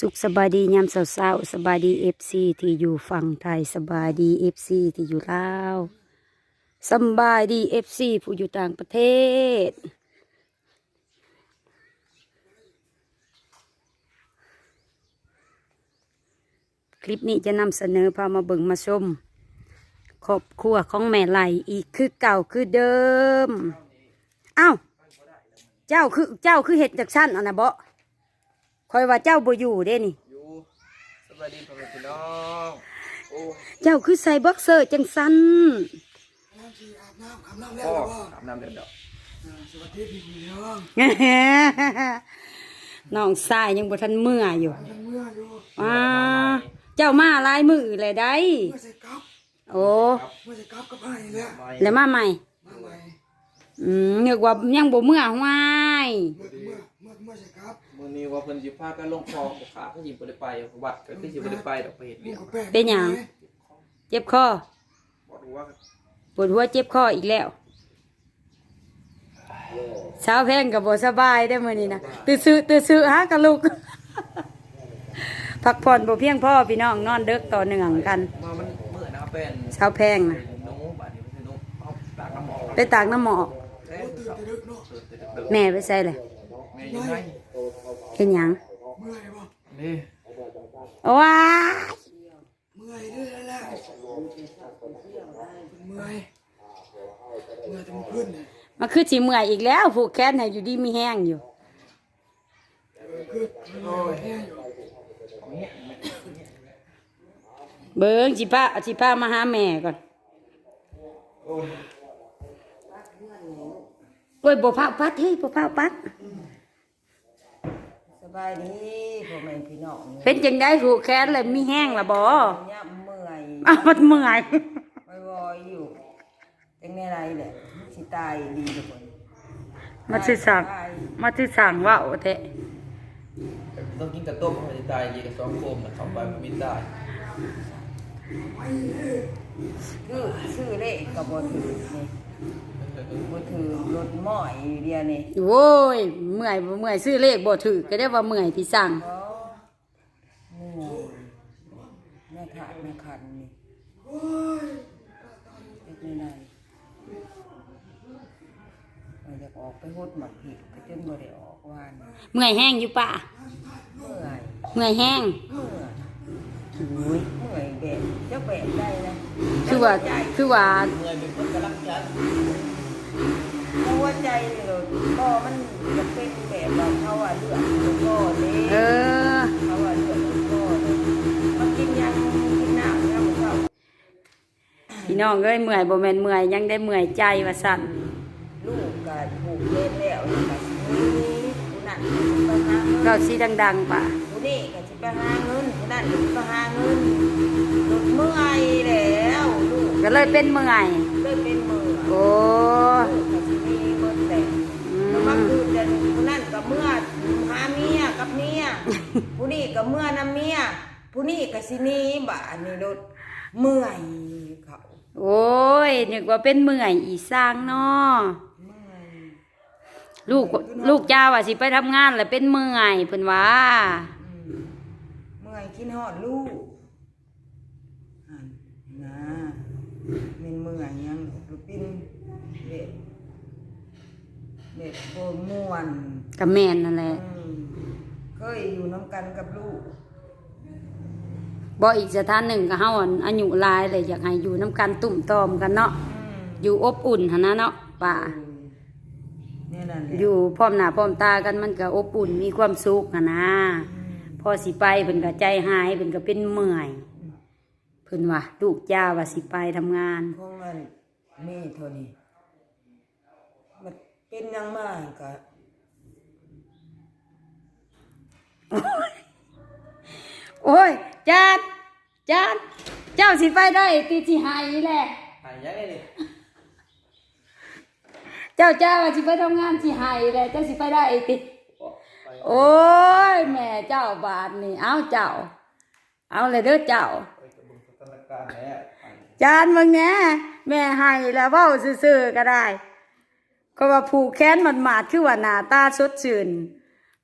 สุขสบายดียามเศร้าๆสบายดีเอฟซีที่อยู่ฝั่งไทยสบายดีเอฟซีที่อยู่ลาวสบายดีเอฟซีผู้อยู่ต่างประเทศ คลิปนี้จะนำเสนอพามาเบิ่งมาชมครอบครัวของแม่ไหลอีกคือเก่าคือเดิมอ้าวเจ้าคือเจ้าคือเห็ดจากชั้นอันนะบ่ คอยว่าเจ้าบ่อยู่เด้นี่ อยู่สวัสดีพ่อแม่พี่น้องโอ้เจ้าคือใส่บ็อกเซอร์จังสันพ่ออาบน้ำเดือดดอกน้องชายยังบ่ทันเมื่ออยู่อ่าเจ้ามาหลายมือเลยได้เมื่อใส่กับโอ้เมื่อใส่กับกับไอ้เนี่ยไม่แล้วมาใหม่มาใหม่อืมนึกว่ายังบ่เมื่อห้วย เมื่อเมื่อเมื่อเมื่อใส่กับมื้อนี้ว่าเพิ่นสิพากันลงคลองบ่ขาก็สิบ่ได้ไปวัดก็คือสิบ่ได้ไปดอกไปเฮ็ดลูเวีกยกกับแป้งเป็นหยังเจ็บคอบ่รู้ว่าปวดหัวเจ็บคออีกแล้วเช้าแพงกับบ่สบายได้อมื้อนี้นะตื่นซื้อตื่นซื้อหากะลูกพักผ่อนบ่เพียงพอพี่น้องนอนเดึกต่อเนื่องกันมามันมื้อนะครับเป็นเช้าแพงนะหนูบัดนี้เป็นหนูเอาตากน้ำหมอกไปตากน้ำหมอกเอ้ยตื่นแต่ดึกเนาะตื่นแต่ดึกแม่ไปใส่เลย ๆแม่ยังไงเห็นหยังเมื่อยบ่นี่ว้าเมื่อยด้วยแล้วแหละเมื่อยเมื่อยจนขึ้นเนี่ยมาคือสิเมื่อยอีกแล้วผูกแขนให้อยู่ดีมีแห้งอยู่คือโอ้ยแห้งอยู่เบิ่งสิพาสิพามาหาแม่ก่อนโอ้ยโอ้ยบ่พาปัดเฮ้ยบ่พาปัดส บายดีพ่อแม่พี่น้องเป็นจังได้ผูกแขนเลยมีแห้งละบ่ย่ำเมื่อยอ้าวมันเมื่อยวอยๆอยู่จังไงไรแหละสิตายดีทุกคนมาสิสั่งมาสิสั่งว่าวแท้ต้องกินกระต้มให้ตายดีกับสองโคมน่ะเข้าไปบ่มีตายคือชื่อเลขกับบถือนี่ บถือรถหม้อยอยู่เดียวนี่โว้ยเมื่อยบ่เมื่อยซื้อเลขบ่ถือก็ได้ว่าเมื่อยที่สั่งแม่ขาดแม่ขันนี่เล็กน้อยมันจะออกไปหดหมักผิดก็จนบ่ได้ออกวานเมื่อยแห้งอยู่ปะเมื่อยเมื่อยแห้ง เมื่อยโอ้ยเมื่อยแบบจะแบบได้นะคือว่า คือว่า นคนกำลังใจเพราะว่าใจนี่เราก็มันจะเป็นแบบเราเขาว่าเลือดมันก็เด้เออ เขาว่าเลือดมันก็เด้มันกินยังกินน้ำยังเขาพี่น้องเอ้ยเมื่อยบ่แม่นเมื่อยยังได้เมื่อยใจว่าสั่นลูกก็ถูกเล่นแล้วนี่ก็สิมีผู้นั้นก็สิไปหาเงิเรานสิดังๆป่ะผู้นี้ก็สิไปหาเงินผู้นั้นก็สิไปหาเงินลูกเมื่อยแล้วลูกก็เลยเป็นเมื่อย เลยเป็นมือ โอ้ลูกก็สิมีเบิดแต่อืแล้วก็มคือจะผู้นั่นกับเมื่อหาเมียกับเมียผู้นี้กับเมื่อนำเมียผู้นี้กับสิหนีบ่านี่รถเมื่อยเขาโอ้ยนึกว่าเป็นเมื่อยอีสร้างเนาะเมื่อยลูกลูกจ้าว่าสิไปทำงานแล้วเป็นเมื่อยเพิ่นว่าอืมเมื่อยคิดฮอดลูกอันนะเป็นเมื่อยยังก็เป็นเด็ด เด็ดโบม่วนก็แม่นนั่นแหละอืมเคยอยู่น้ำกันกับลูก บ่อีกสถานหนึ่งก็เฮาอันอายุหลายเลยอยากให้อยู่น้ำกันตุ่มตอมกันเนาะอืมอยู่อบอุ่นหั่นนะเนาะป่า เนี่ยนั่นแหละอยู่พร้อมหน้าพร้อมตากันมันก็อบอุ่นมีความสุขหั่นนะอืมพอสิไปเพิ่นก็ใจหายเพิ่นก็เป็นเมื่อยเพิ่นว่าลูกจ้าว่าสิไปทำงานของมันมีเท่านี้มัน เป็นอยังมากกะโอ้ยจานจานเจ้าสิไปได้ตีสิหายนี่แหละ หายยังไงนี่เจ้าเจ้าว่าสิไปทำงานสิหายแหละเจ้าสิไปได้ติไปโอ้ยแม่เจ้าบาทนี่ เอาเจ้า เอาเลยเด้อเจ้าไปกับบุญสถานการณ์แล้วไปจานมึงแหน่แม่ให้แล้วเว้าซื่อๆก็ได้ ก็ว่าผูกแขนมันหมาดคือว่าหน้าตาสดชื่น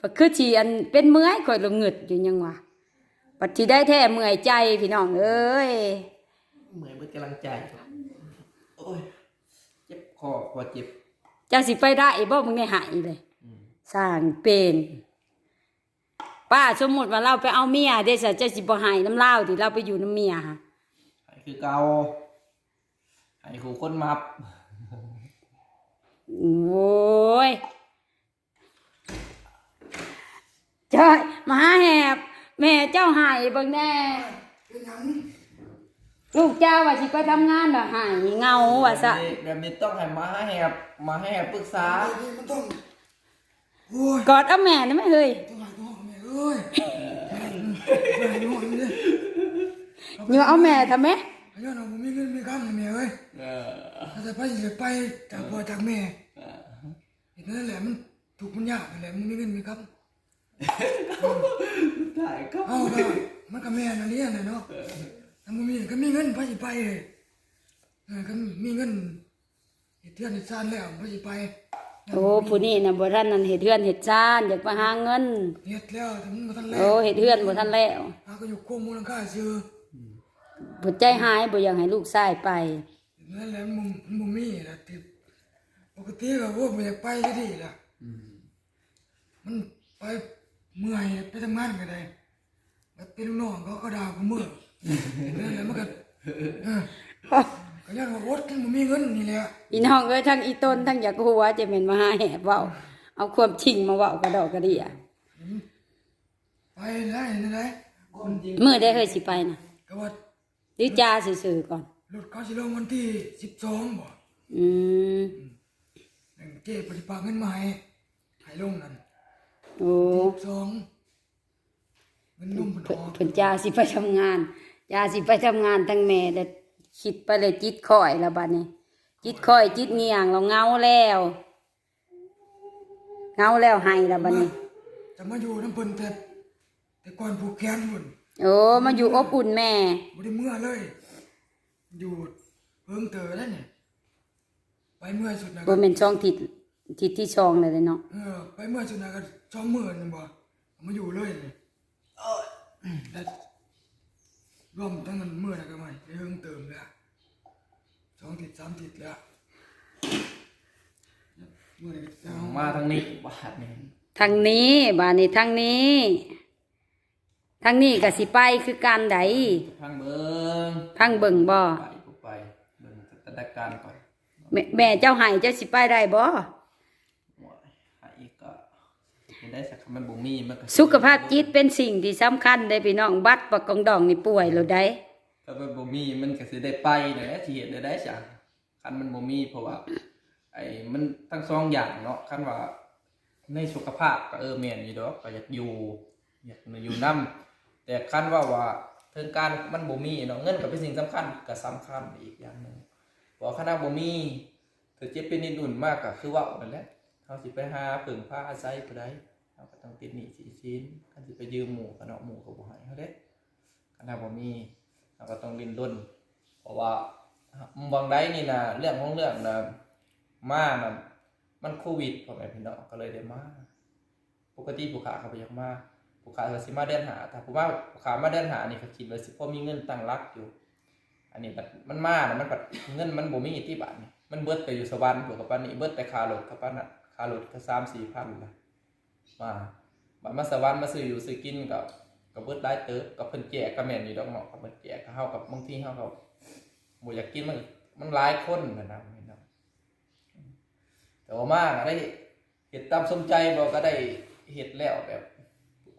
ก็คือสิอันเป็นเมื่อยข่อยละเงึดอยู่ยังวะปัดที่ได้แท้เมื่อยใจพี่น้องเอ้ยเหมือนเบิดกำลังใจโอ้ยเจ็บคอพอเจ็บเจ้าสิไปได้บ่มึงได้หายเลยอืมสร้างเป็นป้าสมมุติว่าเราไปเอาเมียเด้ซะเจ้าสิบ่ใหายน้ำเล่าวที่เราไปอยู่น้ำเมียค่ะไอ้คือเกาไอ้ขู่คนมับโอ้ยจ้อยมาหาแหบ แม่เจ้าหายเบิ่งแน่เป็นหยังลูกเจ้าว่าสิไปทำงานน่ะหายเงาว่าซะแบบนี้แบบนี้ต้องให้มาให้แหบมาให้แหบปรึกษาไอ้นี่มันต้องโอ้ยกอดเอาแม่ได้ไหมเฮ้ยต้องหาตัวแม่เอ้ยแม่อยู่นี่เลยอยู่เอาแม่ทำไหมไอ้ ย้อนเอาผมมีเงินมีคำนะแม่เอ้ยเออถ้าจะไปจะไปจากพ่อจากแม่เห็นนั่นแหละมันถูกข์มันยากนั่นแหละมันมีเงินมีคำถ่ายครับเอาเนาะมันก็แม่นอันนี้น่ะเนาะถ้ามันมีก็มีเงินไปสิไปเลยเออก็มีเงินเฮ็ดเทือนเฮ็ดซานแล้วไปสิไปโอ้ผู้นี้น่ะบ่ทันนั่นเฮ็ดเฮือนเฮ็ดจานอยากไปหาเงิน เฮ็ดแล้วแต่มันบ่ทันแล้วโอ้เฮ็ดเฮือนบ่ทันแล้ว หาก็อยู่โคมมูลค่าซื้อ หัวใจหายบ่อยากให้ลูกชายไปนั่นแหละมันมันบ่มีล่ะที่ปกติก็ว่าบ่อยากไปก็ดีล่ะมันไปเมื่อยไปทำงานก็ได้แล้วเป็นลูกน้องเขาก็ด่ากูมื้อนั่นแหละมันก็เออก็ย้อนว่าอดกันบ่มีเงินนี่แหละอีน้องเอ้ยทั้งอีต้นทั้งอยากหัวจะเป็นมาหาแหบเว้าเอาความจริงมาเว้ากระดอกกระเดียไปได้นั่นได้มื้อได้เคยสิไปน่ะก็ว่า หรือจาซื่อๆก่อนรถเขาสิลงวันที่12บ่อืมนั่นเจ๊ปฏิปากเงินมาให้ให้ลงนั่นโอ้12เงินนุ่มเพิ่นเพิ่นออกเพิ่นจาสิไปทำงานจาสิไปทำงานทั้งแม่แต่คิดไปเลยจิตค่อยแล้วบัดนี้ จิตค่อยจิตเงียงเราเงาแล้วเงาแล้วให้แล้วบัดนี้ จะมาอยู่น้ำเพิ่นแต่แต่ก่อนผูกแขนพุ่น โอ้มาอยู่อบอุ่นแม่บ่ได้เมื่อเลย อยู่เพิ่งเตอแล้วเนี่ยไปเมื่อสุดนะบ่แม่นช่องทิศทิศที่ช่องเลยเนาะเออไปเมื่อสุดนะก็สองหมื่นนึงบ่เอามาอยู่เลยเลยแล้วรวมทั้งมันเมื่อนะก็ไม่ได้เพิ่งเติมแล้วสองติดสามติดแล้วเมื่อไหร่จะเอามาทางนี้บาทนี่ทางนี้บ้านนี้ทางนี้ ทางนี้ก็สิไปคือการใดทางเบิงทางเบิ่งบ่ไปกูไปเบิ่งสถานการณ์ก่อนแม่แม่เจ้าให้เจ้าสิไปได้บ่ว่าหาอีกก็เห็นได้สักคำมันบ่มีมันก็สุขภาพจิตเป็นสิ่งที่สำคัญได้พี่น้องบัดปะกองดองนี่ป่วยแล้วได้ถ้ามันบ่มีมันก็สิได้ไปนั่นแหละสิเฮ็ดได้ได้จ้ะคันมันบ่มีเพราะว่าไอ้มันทั้งสองอย่างเนาะคันว่าในสุขภาพก็เออแม่นอยู่ดอกก็อยากอยู่อยากมาอยู่นํ แต่คันว่าว่าเทิงการมันบ่มีเนาะเงินก็เป็นสิ่งสำคัญก็สำคัญอีกอย่างหนึ่งเพราคันว่าบ่มีเธอเจ็บเป็นนิดอุ่นมากก็คือว่านั่นแหละเฮาสิไปหาพึ่งพาอาศัยผู้ใดเฮาก็ต้องติดหนี้สิสินคันสิไปยืมหมู่ก็เนาะหมู่ก็บ่ให้เฮาเด้คันว่าบ่มีเฮาก็ต้องดิ้นรนเพราะว่าบางใดนี่นะเรื่องของเรื่องน่ะมานะมันโควิดพ่อแม่พี่น้องก็เลยได้มาปกติผู้ขาเขาไปยากมา ผู้ขาก็สิมาเดินหา ถ้าผู้ว่าผู้ขามาเดินหานี่ก็คิดว่าสิพอมีเงินตั้งรักอยู่ อันนี้บัดมันมานะมันบัดเงินมันบ่มีที่บาทนี่มันเบิดไปอยู่สวรรค์อยู่กับปานนี้เบิดแต่ค่ารถกับปานนั้นค่ารถก็3 4พันละมาบัดมาสวรรค์มาซื้ออยู่ซื้อกินก็ก็เบิดหลายเติบกับเพิ่นแจกก็แม่นอยู่ดอกเนาะกับเพิ่นแจกก็เฮากับบางทีเฮาก็บ่อยากกินมันมันหลายคนนะนะแต่ว่ามากได้เห็ดตามสมใจบอกก็ได้เห็ดแล้วแบบ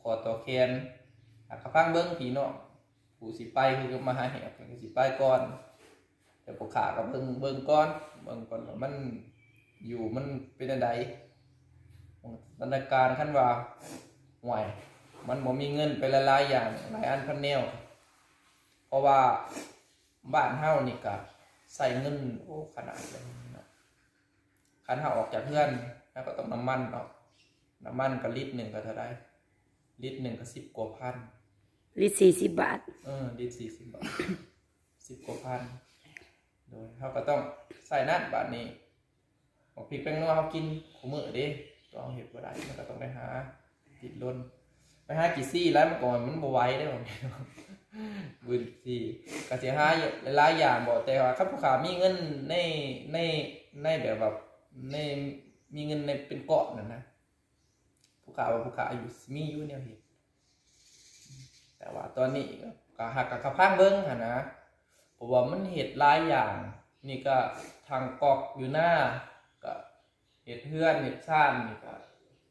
ขอต่อแคนหักกระพังเบิ้งผีเนาะผู้สิไปคือมาหาแหบก็สิไปก่อนแต่ปกขากับเบิ้งเบิ้งก่อนเบิ้งก่อนมันอยู่มันเป็นอันใดสถานการณ์ขั้นว่าห่วยมันบ่มีเงินไปหลายอย่างหลายอันพันแนวเพราะว่าบ้านเฮานี่ก็ใส่เงินโอ้ขนาดเลยนะคันเฮาออกจากเพื่อนแล้วก็ต้องน้ำมันเนาะน้ำมันก็ลิตรหนึ่งก็เท่าไร ลิตรหนึ่งก็สิบกว่าพันลิตรสี่สิบบาท เออลิตรสี่สิบบาทสิบกว่าพันโดยเขาก็ต้องใส่นั่นบาทนี้บอกพริกแป้งนัวเขากินขูมือเดิต้องเห็ดบ่ได้มันก็ต้องไปหาติดลนไปหากี่ซี่แล้วมันก่อนมันบ่ไหวได้บ่บืนซี่ก็สิหาหลายๆอย่างบ่แต่ว่าคันผู้ขามีเงินในในในแบบว่าในมีเงินในเป็นเกาะนั่นนะ ผู้ขาว่าผู้ขาอยู่มีอยู่แนวเฮ็ดแต่ว่าตอนนี้ก็ก็หักกับขับพังเบิ่งหั่นนะเพราะว่ามันเฮ็ดหลายอย่าง นี่ก็ทางกอกอยู่หน้าก็เฮ็ดเฮือนเฮ็ดซ่านนี่ก็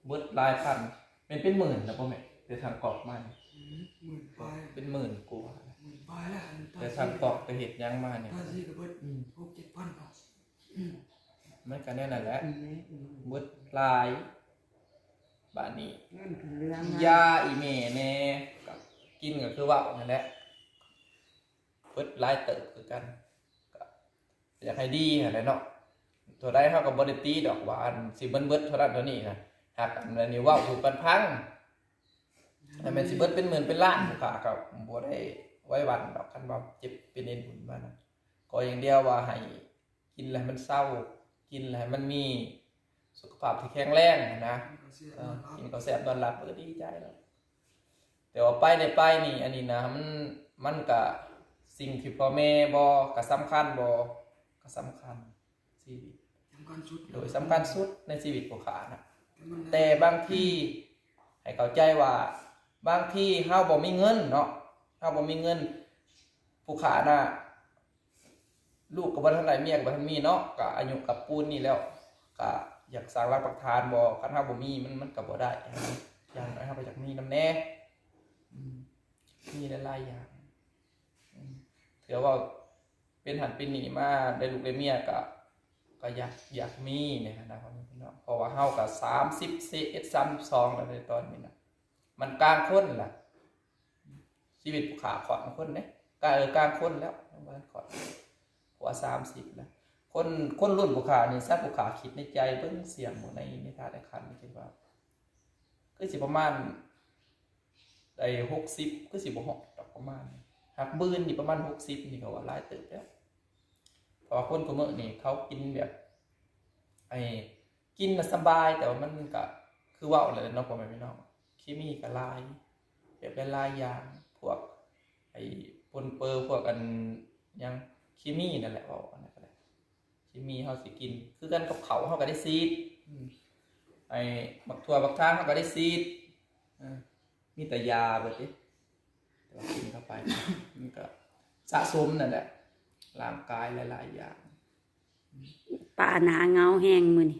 เบิดหลายพันเป็นเป็นหมื่นแล้วบ่แม่แต่ทางกอกมานี่หมื่นปลายเป็นหมื่นกว่าหมื่นปลายแล้วอันแต่ทางกอกไปเฮ็ดหยังมาเนี่ยตาซีก็เบิดอืมหกเจ็ดพันเนาะมันก็แน่นั่นแหละอืมอืมเบิดหลาย บาดนี้เงินเป็นเรื่องยาอีเมแน่กับกินก็คือเว่านั่นแหละเบิดหลายเติบคือกันก็อยากให้ดีหั่นแหละเนาะตัวได้เฮาก็บ่ได้ตีดอกว่าอันสิเบิ่นเบิดเท่านั้นเท่านี้นะหากอันนี้เว้าถูกกันพังแต่แม่นสิเบิดเป็นหมื่นเป็นล้านผู้ขาก็บ่ได้ไว้วันดอกคันว่าเจ็บเป็นเอ็นบุญมานะก็อย่างเดียวว่าให้กินแล้วมันเศร้า กินแล้วมันมี สุขภาพที่แข็งแรงนะเสียเอเงิอนครับกินก็แซ่บนอนหลับเออดีใจแล้วแต่ว่าไปในไปนี่ อันนี้นะมันมันก็สิ่งที่พ่อแม่บอก็สำคัญบอก็สำคัญชีวิตสำคัญสุดโดยสำคัญสุดในชีวิตของขานะแต่มันแต่บางที่ให้เข้าใจว่าบางที่เฮาบ่มีเงินเนาะเฮาบ่มีเงินผู้ขาน่ะลูกก็บ่ทันได้เมียก็บ่ทันมีเนาะก็อายุกับปูนนี่แล้วก็ อยากสร้างรากปักฐานบ่คันเฮาบ่มีมันมันก็บ่ได้อย่างน้อยเฮาก็อยากมีนำแน่มีหลายๆอย่างอืมถือว่าเป็นหันเป็นหนีมาได้ลูกได้เมียก็ก็อยากอยากมีเนี่ยนะครับพี่น้องเพราะว่าเฮาก็30 41 32แล้วในตอนนี้นะมันกลางคนล่ะ ชีวิตผู้ขาขอดคนเนี่ยกลางเออกลางคนแล้วบ้านขอดหัวสามสิบแล้ว คนคนรุ่นผู้ขานี่ทราบผู้ขาคิดในใจเบิ่งเสียงหมดในในท่าในคันคิดว่าก็สิประมาณได้หกสิบก็สิบหกดอกประมาณหักบืนนี่ประมาณหกสิบนี่ก็ว่าหลายเติบแล้วเพราะว่าคนกูเมื่อนี่เขากินแบบไอ้กินสบายแต่ว่ามันก็คือว่าเลยเนาะพ่อแม่พี่นองเคมีก็หลายแบบลายยางพวกไอ้ปนเปอร์พวกอันยังคิมี่นั่นแหละว่า อันนั้นก็ได้คิมี่เฮาสิกิน คือกันกับเขาวเฮาก็ได้ซีดอืมไอ้บักถั่วบักทางเฮาก็ได้ซีดอ่ามีแต่ยาเบิดเด้แต่ว่ากินเข้าไป มันก็สะสมนั่นแหละร่างกายหลายๆอย่างป่าหนาเงาแห้งมือนี่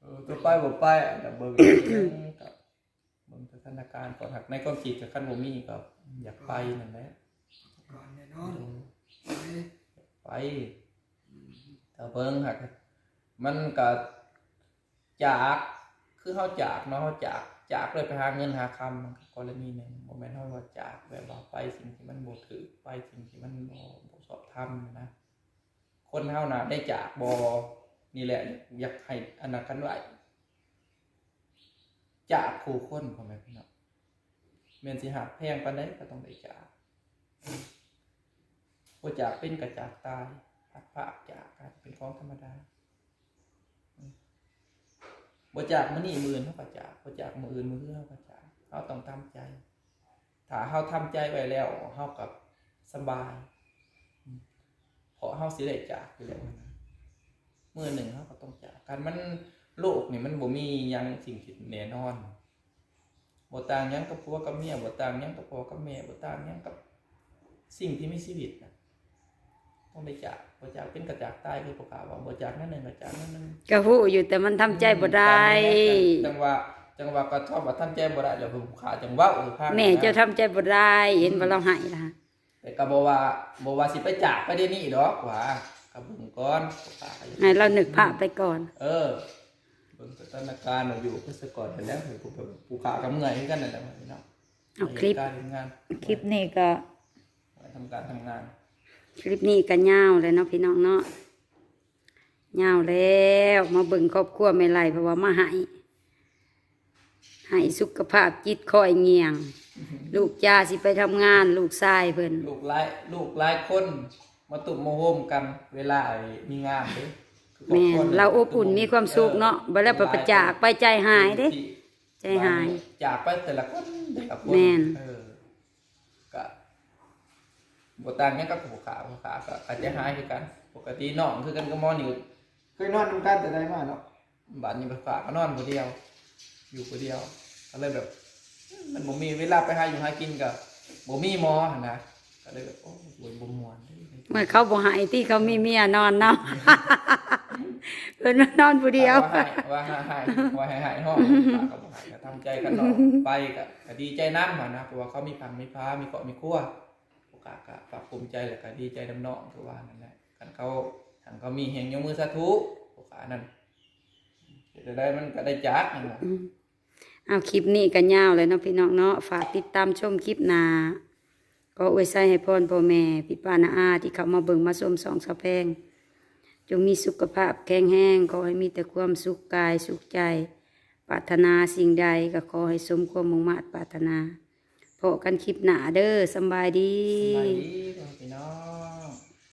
เออตัวไปบ่ไปอะแต่เบิ่งกับเบิ่งสถานการณ์ก่อนหักในความคิดกับคันบ่มีก็อยากไปนั่นแหละก่อนแน่นอนไป เบิ่งหักมันก็จากคือเฮาจากเนาะเฮาจากจากเลยไปหาเงินหาคำกรณีหนึ่งบ่แม่นเฮาว่าจากแบบว่าไปสิ่งที่มันบ่ถูกไปสิ่งที่มันบ่บ่ชอบทำนะคนเฮานะได้จากบ่นี่แหละ อยากให้อนาคตไว้จากคู่คนพ่อแม่พี่น้องแม่นสิหักแพงปานใดก็ต้องได้จากบ่จากเป็นก็จากตาย พัดพรากจากกันเป็นของธรรมดาบ่จากมื้อนี้มื้ออื่นเฮาก็จากบ่จากมืออื่นมื้ออื่นเฮาก็จากเฮาต้องทำใจ ถ้าเฮาทำใจไว้แล้วเฮาก็สบายอืมเพราะเฮาสิได้จากอยู่แล้วนะมื้อหนึ่งเฮาก็ต้องจากกันมันโลกนี่มันบ่มียังสิ่งที่แน่นอนบ่ต่างยังกับผัวกับเมียบ่ต่างยังกับพ่อกับแม่บ่ต่างยังกับสิ่งที่มีชีวิตนะ ต้องได้จากบ่จากเป็นกระจากตายคือประกาศว่าบ่จากนั่นหนึงกระจากนั่นหนึงก็ฮู้อยู่แต่มันทำใจบ่ได้ จังหวะจังหวะก็ชอบว่าทำใจบ่ได้แล้วผู้ขาจังเว้าอยู่ข้างแม่เจะทำใจบ่ได้ เห็นว่าเราใหายล่ะแต่ก็บ่ว่าบ่ว่าสิไปจากไปได้นี่ดอกว่าก็เบิ่งก่อนผู้ขาก็อย่าให้เรานึกภาพไปก่อน เออเบิ่งสถานการณ์เราอยู่เพื่อสะก่อนไปแล้วให้ผู้ผู้ขากับเมื่อยคือกันนั่นแหละพี่น้องเอาคลิป การทำงานคลิปนี้ก็ทำการทำงาน คลิปนี้ก็ยาวเลยเนาะพี่น้องเนาะยาวแล้วมาเบิ่งครอบครัวไม่ไรเพราะว่ามาใหายให้สุขภาพจิตคอยเงียง ลูกจ้าสิไปทำงาน ลูกชายเพิ่นลูกหลายลูกหลายคนมาตุ่มมาโฮมกัน เวลาไอ้มีงานเด้คือครอบแม่ครัวนเราอบอุ่นมีความสุขเนาะบ่แล้วไปประจากไปใจหายเด้ที่ใจหาย จากไปแต่ละคนแต่ละคนแม่น เออก็ บ่ต่างหยังกับผู้ขาผู้ขาก็อาจจะหายคือกัน ปกติน้องคือกันก็มอนี่เคยนอนนำกันแต่ใดมาเนาะบัดนี้ผู้ขาก็นอนผู้เดียว อยู่ผู้เดียวก็เลยแบบ มันบ่มีเวลาไปหาอยู่หากินก็บ่มีหมอหั่นนะก็เลยแบบโอ้ยบ่ม่วนเมื่อเขาบ่ใหายที่เขามีเมียนอนเนาะเพิ่นมานอนผู้เดียว ว่าให้ว่าให้ว่าให้ให้ห้องปากก็บ่ให้ก็ทำใจกันเนาะไปก็ก็ดีใจนำหั่นนะเพราะว่าเขามีพังมีพามีเกาะมีครัว กาสก็ฝากภูมิใจแล้วก็ดีใจนำเน้องคือว่านั่นแหละกันเขาทางเขามีเฮงยกมือสาธุโอกานั้นจะได้มันก็ได้จักนั่นแหละเอาคลิปนี้กันยาวเลยเนาะพี่น้องเนาะฝากติดตามชมคลิปหน้าก็อวยใส่ให้พรพ่อแม่พี่ป้านาอาที่เขามาเบิ่งมาชมสองสะแพงจงมีสุขภาพแข็งแรงขอให้มีแต่ความสุขกายสุขใจปรารถนาสิ่งใดก็ขอให้สมความมุ่งมั่นปรารถนา พอกันคลิปหนาเด้อสบายดี สบายดีพี่น้อง